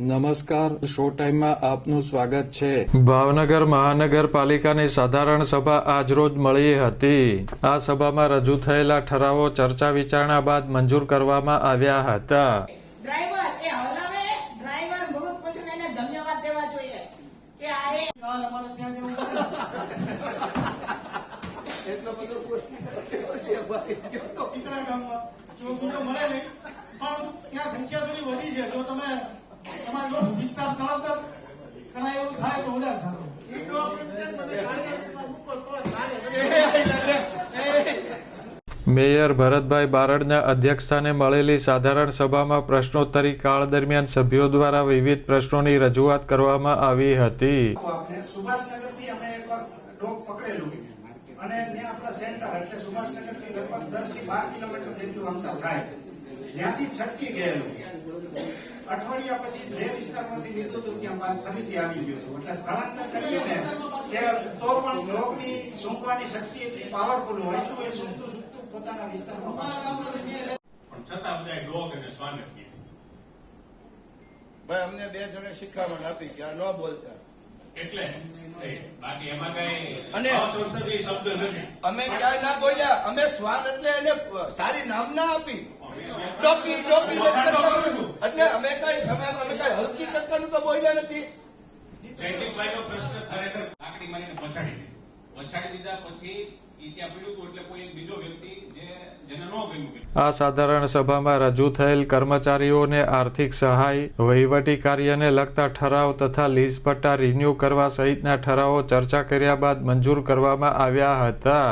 નમસ્કાર શો ટાઈમમાં આપનું સ્વાગત છે. ભાવનગર મહાનગરપાલિકાની સાધારણ સભા આજરોજ મળી હતી. આ સભામાં રજૂ થયેલા ઠરાવો ચર્ચા વિચારણા બાદ મંજૂર કરવામાં આવ્યા હતા. ડ્રાઈવર એ હલાવે. ડ્રાઈવર મૃત પછી એને ધન્યવાદ દેવા જોઈએ. કે આ એ કાલ અમારે ત્યાં જવું પડે. ચિત્રા ગામમાં જો બીજો મળે નહીં પણ ત્યાં સંખ્યા થોડી વધી છે. જો તમે તમારો વિસ્તાર સ્થળાંતર કરાય એવું થાય તો વધારે સારું. મેયર ભરતભાઈ બારડના અધ્યક્ષસ્થાને મળેલી સાધારણ સભામાં પ્રશ્નોત્તરી કાળ દરમિયાન સભ્યો દ્વારા વિવિધ પ્રશ્નોની રજૂઆત કરવામાં આવી હતી. સુભાષનગરથી અમે એકવાર ડોગ પકડેલું. અને ત્યાં આપણા સેન્ટર એટલે સુભાષનગરથી લગભગ દસથી બાર કિલોમીટર જેટલું અંતર થાય. ત્યાંથી છટકી ગયેલું. અઠવાડિયા પછી જે વિસ્તારમાંથી લીધું હતું ત્યાં બાદ ફરીથી આવી ગયું હતું એટલે સ્થળાંતર કરીએ ને કે તો પણ ડોગની સૂંઘવાની શક્તિ એટલી પાવરફુલ હોય છે એ સૂંઘતું સૂંઘતું પોતાના વિસ્તારમાં પણ છતાં બધા ડોગ અને શ્વાન ભાઈ અમને બે જણે શિખામણ આપી કે આ ન બોલતા. એટલે બાકી એમાં કઈ અને- શબ્દ નથી. અમે ક્યાંય ના બોલ્યા. અમે શ્વાન એટલે એને સારી નામ ના આપી. કરું છું. એટલે અમે બોલ્યા નથી. જયદીપભાઈનો પ્રશ્ન ખરેખર લાકડી મારીને પછાડી દીધી. પછાડી દીધા પછી ઈ ત્યાં પડ્યું હતું એટલે કોઈ એક બીજો વ્યક્તિ જે જેને ન ગમ્યું આ સાધારણ સભામાં રજૂ થયેલ કર્મચારીઓને આર્થિક સહાય વહીવટી કાર્યને લગતા ઠરાવ તથા લીઝ પટ્ટા રિન્યૂ કરવા સહિતના ઠરાવો ચર્ચા કર્યા બાદ મંજૂર કરવામાં આવ્યા હતા.